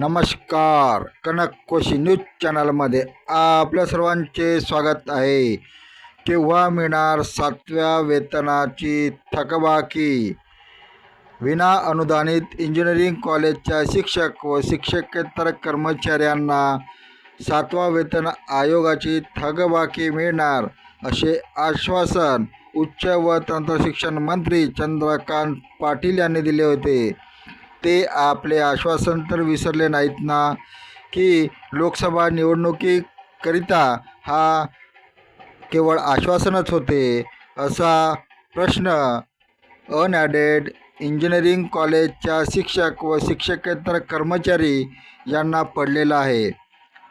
नमस्कार. कनक कोशी न्यूज चॅनलमध्ये आपल्या सर्वांचे स्वागत आहे. केव्हा मिळणार सातव्या वेतनाची थकबाकी? विना अनुदानित इंजिनिअरिंग कॉलेजच्या शिक्षक व शिक्षकेतर कर्मचाऱ्यांना सातवा वेतन आयोगाची थकबाकी मिळणार असे आश्वासन उच्च व तंत्रशिक्षण मंत्री चंद्रकांत पाटील यांनी दिले होते. ते आपले आश्वासन तर विसरले नाहीत ना की लोकसभा निवडणुकीकरिता हा केवळ आश्वासनच होते असा प्रश्न अनॲडेड इंजिनिअरिंग कॉलेजच्या शिक्षक व शिक्षकेतर कर्मचारी यांना पडलेला आहे.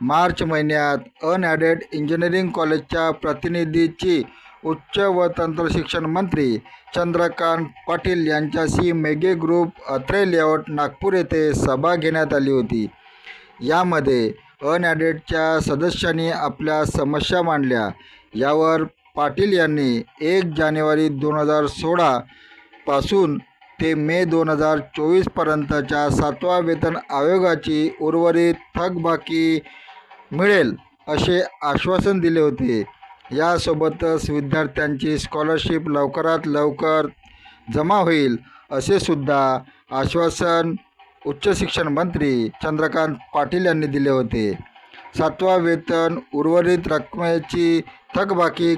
मार्च महिन्यात अनॲडेड इंजिनिअरिंग कॉलेजच्या प्रतिनिधीची उच्च व तंत्रशिक्षण मंत्री चंद्रकांत पाटील यांच्याशी मेगे ग्रुप अत्रे लेआउट नागपूर येथे सभा घेण्यात आली होती. यामध्ये अनॲडेडच्या सदस्यांनी आपल्या समस्या मांडल्या. यावर पाटील यांनी एक जानेवारी दोन हजार सोळापासून ते मे दोन हजार चोवीसपर्यंतच्या सातवा वेतन आयोगाची उर्वरित थकबाकी मिळेल असे आश्वासन दिले होते. यासोबतच विद्यार्थ्यांची स्कॉलरशिप लवकरात लवकर जमा होईल असे सुद्धा आश्वासन उच्च शिक्षण मंत्री चंद्रकांत पाटील यांनी दिले होते. सातवा वेतन उर्वरित रकमेची थकबाकी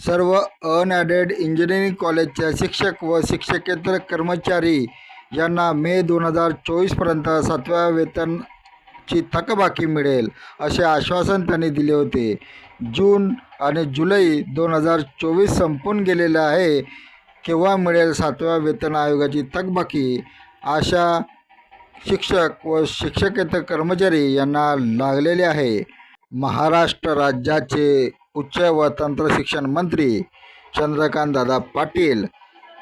सर्व अनॲडेड इंजिनिअरिंग कॉलेजच्या शिक्षक व शिक्षकेतर कर्मचारी यांना मे दोन हजार चोवीसपर्यंत सातव्या वेतनची थकबाकी मिळेल असे आश्वासन त्यांनी दिले होते. जून आणि जुलै दोन हजार चोवीस संपून गेलेलं आहे केव्हा मिळेल सातव्या वेतन आयोगाची थकबाकी? अशा शिक्षक व शिक्षकेतर कर्मचारी यांना लागलेले आहे. महाराष्ट्र राज्याचे उच्च व तंत्रशिक्षण मंत्री चंद्रकांतदादा पाटील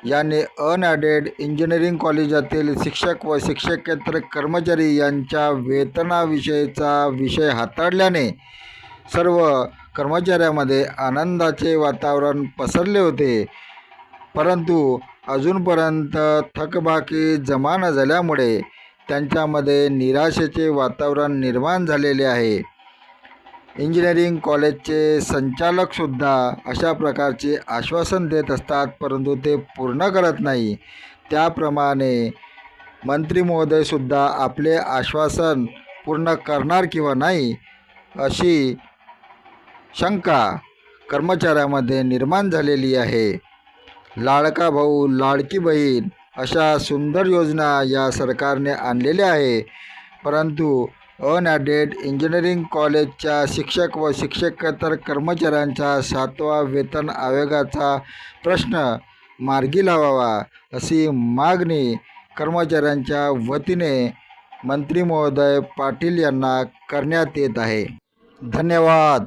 यांनी अनॲडेड इंजिनिअरिंग कॉलेजातील शिक्षक व शिक्षकेतर कर्मचारी यांच्या वेतनाविषयीचा विषय हाताळल्याने सर्व कर्मचाऱ्यामध्ये आनंदाचे वातावरण पसरले होते. परंतु अजूनपर्यंत थकबाकी जमा न झाल्यामुळे त्यांच्यामध्ये निराशेचे वातावरण निर्माण झालेले आहे. इंजिनिअरिंग कॉलेजचे संचालकसुद्धा अशा प्रकारचे आश्वासन देत असतात परंतु ते पूर्ण करत नाही. त्याप्रमाणे मंत्री महोदयसुद्धा आपले आश्वासन पूर्ण करणार किंवा नाही अशी शंका कर्मचाऱ्यामध्ये निर्माण झालेली आहे. लाडका भाऊ लाडकी बहीण अशा सुंदर योजना या सरकारने आणलेल्या आहे. परंतु अनॲडेड इंजिनिअरिंग कॉलेजच्या शिक्षक व शिक्षकेतर कर्मचाऱ्यांचा सातवा वेतन आयोगाचा प्रश्न मार्गी लावावा अशी मागणी कर्मचाऱ्यांच्या वतीने मंत्री महोदय पाटील यांना करण्यात येत आहे. धन्यवाद.